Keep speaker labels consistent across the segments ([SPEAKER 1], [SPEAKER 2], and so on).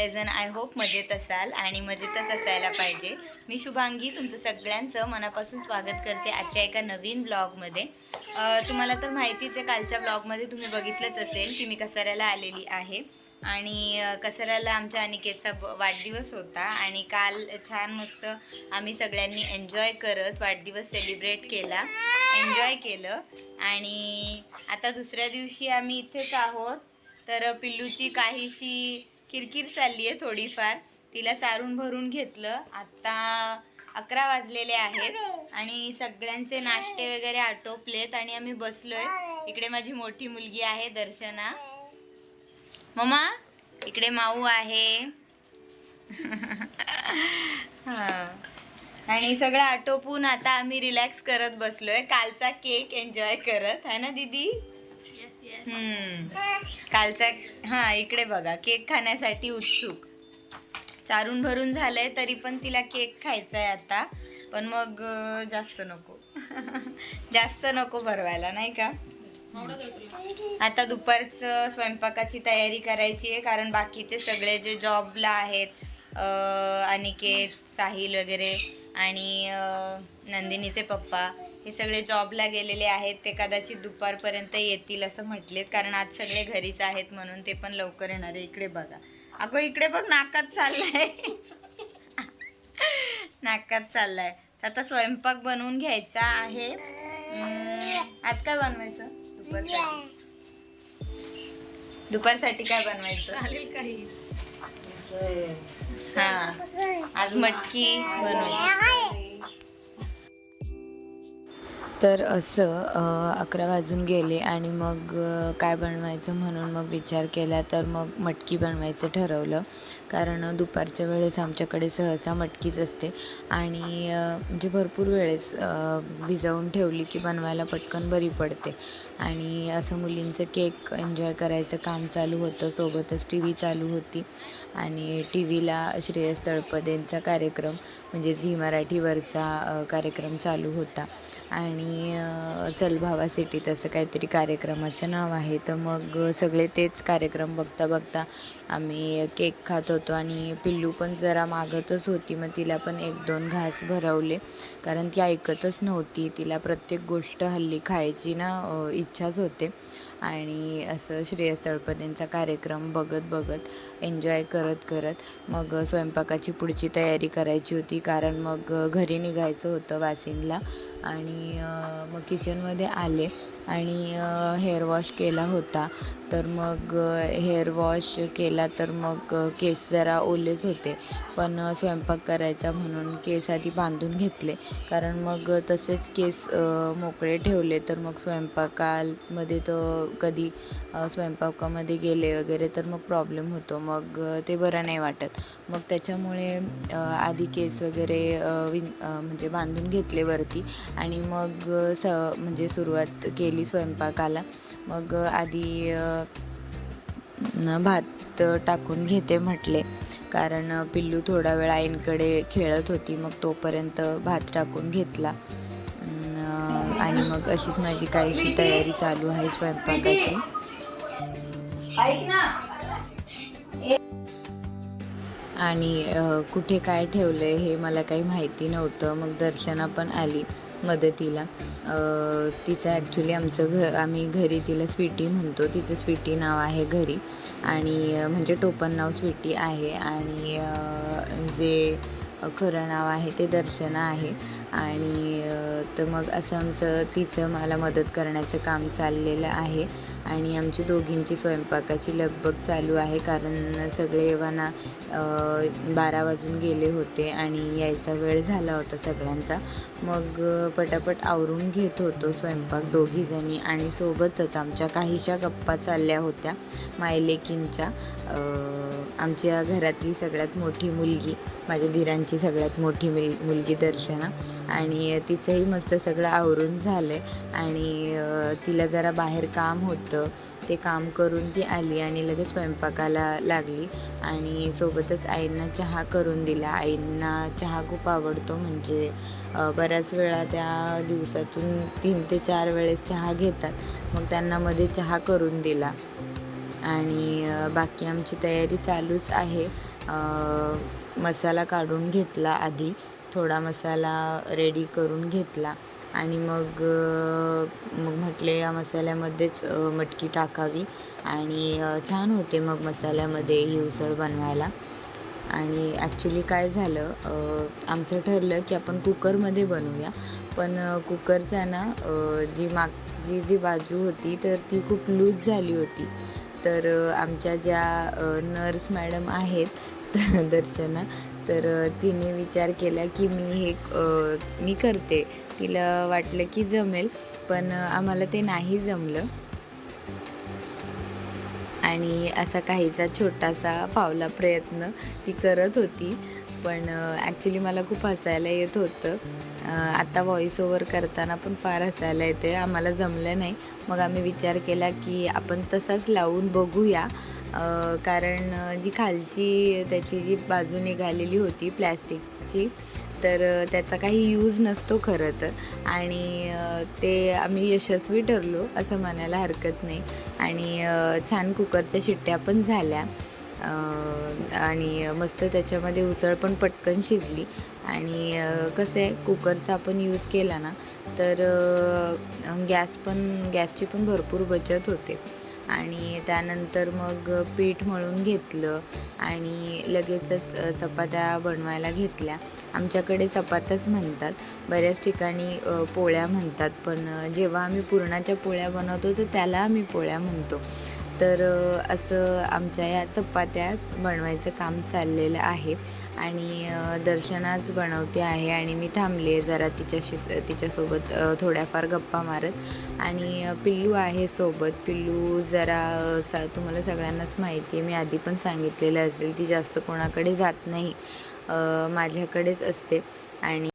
[SPEAKER 1] सगळेजण I hope मजेत असाल आणि मजेतच असायला पाहिजे. मी शुभांगी तुमचं सगळ्यांचं मनापासून स्वागत करते आजच्या एका नवीन ब्लॉगमध्ये. तुम्हाला तर माहितीच आहे कालच्या ब्लॉगमध्ये तुम्ही बघितलंच असेल की मी कसाऱ्याला आलेली आहे. आणि कसाऱ्याला आमच्या अनिकेतचा ब- वाढदिवस होता आणि काल छान मस्त आम्ही सगळ्यांनी एन्जॉय करत वाढदिवस सेलिब्रेट केला एन्जॉय केलं. आणि आता दुसऱ्या दिवशी आम्ही इथेच आहोत. तर पिल्लूची काहीशी किरकिर चालली आहे थोडीफार. तिला चारून भरून घेतलं. आत्ता अकरा वाजलेले आहेत आणि सगळ्यांचे नाश्ते वगैरे आटोपलेत आणि आम्ही बसलोय. इकडे माझी मोठी मुलगी आहे दर्शना. मम्मा इकडे माऊ आहे. हा. आणि सगळं आटोपून आता आम्ही रिलॅक्स करत बसलोय. कालचा केक एन्जॉय करत. है ना दीदी? हम्म. कालचा हा इकडे बघा केक खाण्यासाठी उत्सुक. चारून भरून झालंय तरी पण तिला केक खायचा आहे आता. पण मग जास्त नको. जास्त नको भरवायला नाही का? आता दुपारचं स्वयंपाकाची तयारी करायची आहे कारण बाकीचे सगळे जे जॉबला आहेत अनिकेत साहिल वगैरे आणि नंदिनीचे पप्पा हे सगळे जॉबला गेलेले आहेत ते कदाचित दुपारपर्यंत येतील असं म्हटलेत. कारण आज सगळे घरीच आहेत म्हणून ते पण लवकर येणार आहे. इकडे बघा. अगं इकडे बघ नाकात चाललाय. नाकात चाललाय. आता स्वयंपाक बनवून घ्यायचा आहे. आज काय बनवायचं? दुपारसाठी. दुपारसाठी काय बनवायचं?
[SPEAKER 2] चालेल काही.
[SPEAKER 1] हा. आज मटकी बनवू. तर असं अकरा वाजून गेले आणि मग काय बनवायचं म्हणून मग विचार केला तर मग मटकी बनवायचं ठरवलं. कारण दुपारच्या वेळेस आमच्याकडे सहसा मटकीच असते. आणि म्हणजे भरपूर वेळेस भिजवून ठेवली की बनवायला पटकन बरी पडते. आणि असं मुलींचं केक एन्जॉय करायचं काम चालू होतं. सोबतच टी व्ही चालू होती. आणि टी व्हीला श्रेयस तळपदेंचा कार्यक्रम. म्हणजे झी मराठीवरचा कार्यक्रम चालू होता. आणि चलभावा चल भावा सिटीत असं काहीतरी कार्यक्रमाचं नाव आहे. तर मग सगळे तेच कार्यक्रम बघता बघता आम्ही केक खात होतो आणि पिल्लू पण जरा मागतच होती. मग तिला पण एक दोन घास भरवले. कारण ती ऐकतच नव्हती. तिला प्रत्येक गोष्ट हल्ली खायची ना इच्छाच होते. आणि असं श्रेयस तळपदेंचा कार्यक्रम बघत बघत एन्जॉय करत करत मग स्वयंपाकाची पुढची तयारी करायची होती. कारण मग घरी निघायचं होतं वासिनला आणि मग किचनमध्ये आले आणि हेअर वॉश केला होता. तर मग हेअर वॉश केला तर मग केस जरा ओलेच होते. पण स्वयंपाक करायचा म्हणून केस आधी बांधून घेतले. कारण मग तसेच केस मोकळे ठेवले तर मग स्वयंपाकामध्ये तर कधी स्वयंपाकामध्ये गेले वगैरे तर मग प्रॉब्लेम होतो. मग ते बरं नाही वाटत. मग त्याच्यामुळे आधी केस वगैरे विन म्हणजे बांधून घेतले वरती. आणि मग स म्हणजे सुरुवात केली स्वयंपाकाला. मग आधी भात टाकून घेते म्हटले. कारण पिल्लू थोडा वेळ आईंकडे खेळत होती मग तोपर्यंत भात टाकून घेतला. आणि मग अशीच माझी काहीशी तयारी चालू आहे स्वयंपाकाची. आणि कुठे काय ठेवलं हे मला काही माहिती नव्हतं. मग दर्शना पण आली. मदतीला. तिचं ॲक्च्युली आमचं घर आम्ही घरी तिला स्वीटी म्हणतो. तिचं स्वीटी नाव आहे घरी. आणि म्हणजे टोपण नाव स्वीटी आहे. आणि जे खरं नाव आहे ते दर्शना आहे. आणि तर मग असं आमचं तिचं मला मदत करण्याचं काम चाललेलं आहे. आणि आमची दोघींची स्वयंपाकाची लगबग चालू आहे कारण सगळे येवाना बारा वाजून गेले होते आणि यायचा वेळ झाला होता सगळ्यांचा. मग पटापट आवरून घेत होतो स्वयंपाक दोघीजणी आणि सोबतच आमच्या काहीशा गप्पा चालल्या होत्या मायलेकींच्या. आमच्या घरातली सगळ्यात मोठी मुलगी माझ्या धीरांची सगळ्यात मोठी मुल मुलगी दर्शना. आणि तिचंही मस्त सगळं आवरून झालं आहे आणि तिला जरा बाहेर काम होतं. ते काम करून ती आली आणि लगेच स्वयंपाकाला लागली. आणि सोबतच आईंना चहा करून दिला. आईंना चहा खूप आवडतो म्हणजे बऱ्याच वेळा त्या दिवसातून तीन ते चार वेळेस चहा घेतात. मग त्यांना मध्ये चहा करून दिला. आणि बाकी आमची तयारी चालूच आहे. मसाला काढून घेतला आधी. थोडा मसाला रेडी करून घेतला. आणि मग मग म्हटले या मसाल्यामध्येच मटकी टाकावी. आणि छान होते मग मसाल्यामध्ये ही उसळ बनवायला. आणि ॲक्च्युली काय झालं आमचं ठरलं की आपण कुकरमध्ये बनवूया. पण कुकरचा ना जी मागची जी बाजू होती तर ती खूप लूज झाली होती. तर आमच्या ज्या नर्स मॅडम आहेत दर्शना तर तिने विचार केला की मी हे मी करते. तिला वाटलं की जमेल पण आम्हाला ते नाही जमलं. आणि असा काहीचा छोटासा पावला प्रयत्न ती करत होती. पण ॲक्च्युली मला खूप हसायला येत होतं. आता व्हॉइस ओव्हर करताना पण फार हसायला येते. आम्हाला जमलं नाही. मग आम्ही विचार केला की आपण तसाच लावून बघूया. कारण जी खालची त्याची जी बाजू निघालेली होती प्लॅस्टिकची तर त्याचा काही यूज नसतो खरं तर. आणि ते आम्ही यशस्वी ठरलो असं म्हणायला हरकत नाही. आणि छान कुकरच्या शिट्ट्या पण झाल्या. आणि मस्त त्याच्यामध्ये उसळ पण पटकन शिजली. आणि कसं आहे कुकरचा आपण यूज केला ना तर गॅस पण गॅसची पण भरपूर बचत होते. आणि त्यानंतर मग पीठ मळून घेतलं आणि लगेचच चपात्या बनवायला घेतल्या. आमच्याकडे चपात्याच म्हणतात. बऱ्याच ठिकाणी पोळ्या म्हणतात. पण जेव्हा आम्ही पुरणाच्या पोळ्या बनवतो तर त्याला आम्ही पोळ्या म्हणतो. तर असं आमच्या या चपात्या बनवायचं काम चाललेलं आहे आणि दर्शनाच बनवते आहे आणि मी थांबले जरा तिच्याशी तिच्यासोबत थोड्याफार गप्पा मारत. आणि पिल्लू आहे सोबत. पिल्लू जरा सा तुम्हाला सगळ्यांनाच माहिती आहे. मी आधी पण सांगितलेलं असेल ती जास्त कोणाकडे जात नाही. माझ्याकडेच असते. आणि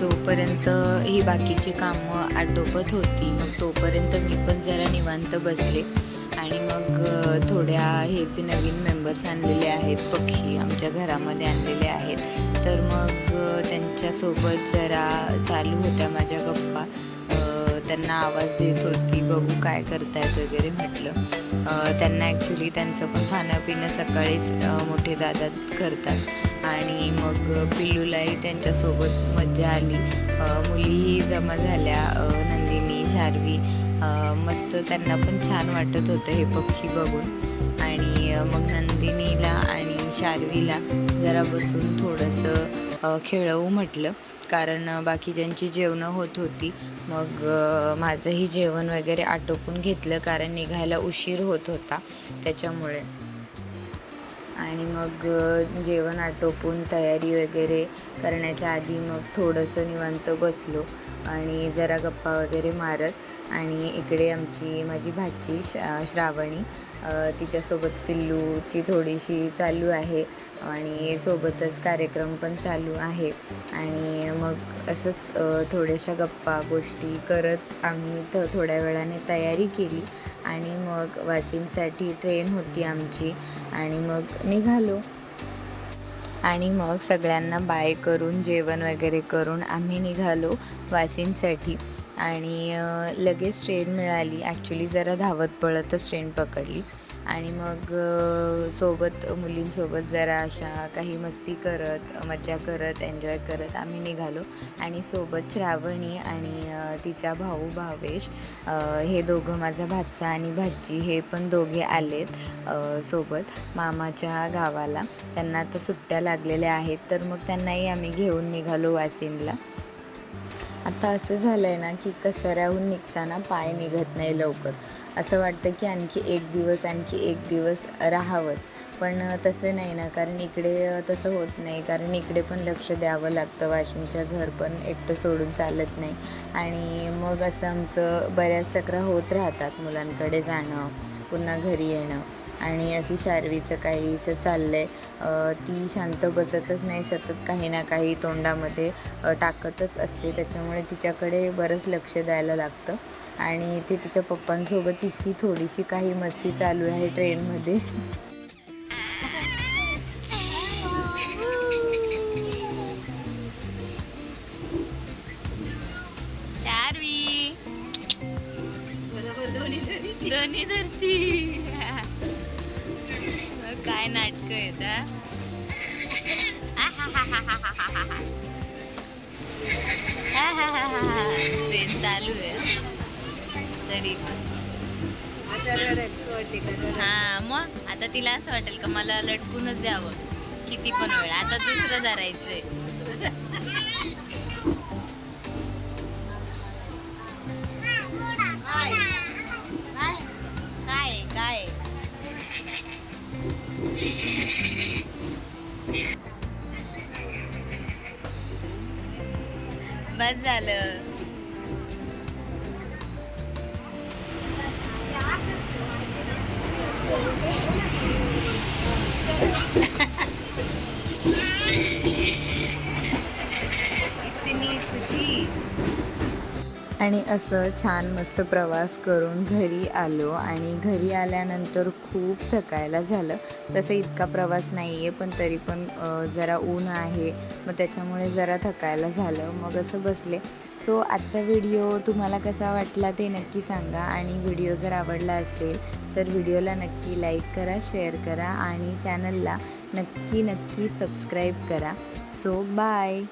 [SPEAKER 1] जोपर्यंत ही बाकीची कामं आटोपत होती मग तोपर्यंत मी पण जरा निवांत बसले. आणि मग थोड्या हे जे नवीन मेंबर्स आणलेले आहेत पक्षी आमच्या घरामध्ये आणलेले आहेत तर मग त्यांच्यासोबत जरा चालू होत्या माझ्या गप्पा. त्यांना आवाज देत होती बघू काय करतायत वगैरे म्हटलं. त्यांना ॲक्च्युली त्यांचं पण खाणं पिणं सकाळीच मोठे दादा करतात. आणि मग पिल्लूलाही त्यांच्यासोबत मज्जा आली. मुलीही जमा झाल्या नंदिनी शार्वी. मस्त त्यांना पण छान वाटत होतं हे पक्षी बघून. आणि मग नंदिनीला आणि शार्वीला जरा बसून थोडंसं खेळवू म्हटलं. कारण बाकीच्यांची जेवणं होत होती मग माझंही जेवण वगैरे आटोपून घेतलं कारण निघायला उशीर होत होता त्याच्यामुळे. आणि मग जेवण आटोपून तयारी वगैरे करण्याच्या आधी मग थोडंसं निवांत बसलो. आणि जरा गप्पा वगैरे मारत आणि इकडे आमची माझी भाची श्रा श्रावणी तिच्यासोबत पिल्लूची थोडीशी चालू आहे आणि सोबतच कार्यक्रम पण चालू आहे. आणि मग असंच थोड्याशा गप्पा गोष्टी करत आम्ही थ थोड्या वेळाने तयारी केली आणि मग वाशिमसाठी ट्रेन होती आमची आणि मग निघालो. आणि मग सगळ्यांना बाय करून जेवण वगैरे करून आम्ही निघालो वासींसाठी आणि लगेच ट्रेन मिळाली. ॲक्च्युली जरा धावत पळतच ट्रेन पकडली. आणि मग सोबत मुलींसोबत जरा अशा काही मस्ती करत मज्जा करत एन्जॉय करत आम्ही निघालो. आणि सोबत श्रावणी आणि तिचा भाऊ भावेश हे दोघं माझा भाचा आणि भाजी हे पण दोघे आलेत सोबत मामाच्या गावाला. त्यांना आता सुट्ट्या लागलेल्या आहेत तर मग त्यांनाही आम्ही घेऊन निघालो वासिनला आता असं झालं आहे ना की कसाऱ्याहून निघताना पाय निघत नाही लवकर. असं वाटतं की आणखी एक दिवस आणखी एक दिवस राहावंच. पण तसं नाही ना. कारण इकडे तसं होत नाही. कारण इकडे पण लक्ष द्यावं लागतं. वाशिंच्या घर पण एकटं सोडून चालत नाही. आणि मग असं आमचं बऱ्याच चक्रा होत राहतात मुलांकडे जाणं पुन्हा घरी येणं. आणि अशी शार्वीचं काहीसं चाललं आहे ती शांत बसतच नाही सतत काही ना काही तोंडामध्ये टाकतच असते. त्याच्यामुळे तिच्याकडे बरंच लक्ष द्यायला लागतं. आणि इथे तिच्या पप्पांसोबत तिची थोडीशी काही मस्ती चालू आहे ट्रेनमध्ये. धरती. ट्रेन चालू आहे तरी हा मग? आता तिला असं वाटेल का मला लटकूनच द्यावं? किती पण वेळ. आता दुसरं धरायचंय. काय काय बस झालं. इतनी खुशी आणि असं छान मस्त प्रवास करून घरी आलो आणि घरी आल्यानंतर खूप थकायला झालं. तसं इतका प्रवास नाही आहे पण तरी पण जरा ऊन आहे. मग त्याच्यामुळे जरा थकायला झालं. मग असं बसले. सो आजचा व्हिडिओ तुम्हाला कसा वाटला ते नक्की सांगा. आणि व्हिडिओ जर आवडला असेल तर व्हिडिओला नक्की लाईक करा शेअर करा आणि चॅनलला नक्की नक्की सबस्क्राईब करा. So bye!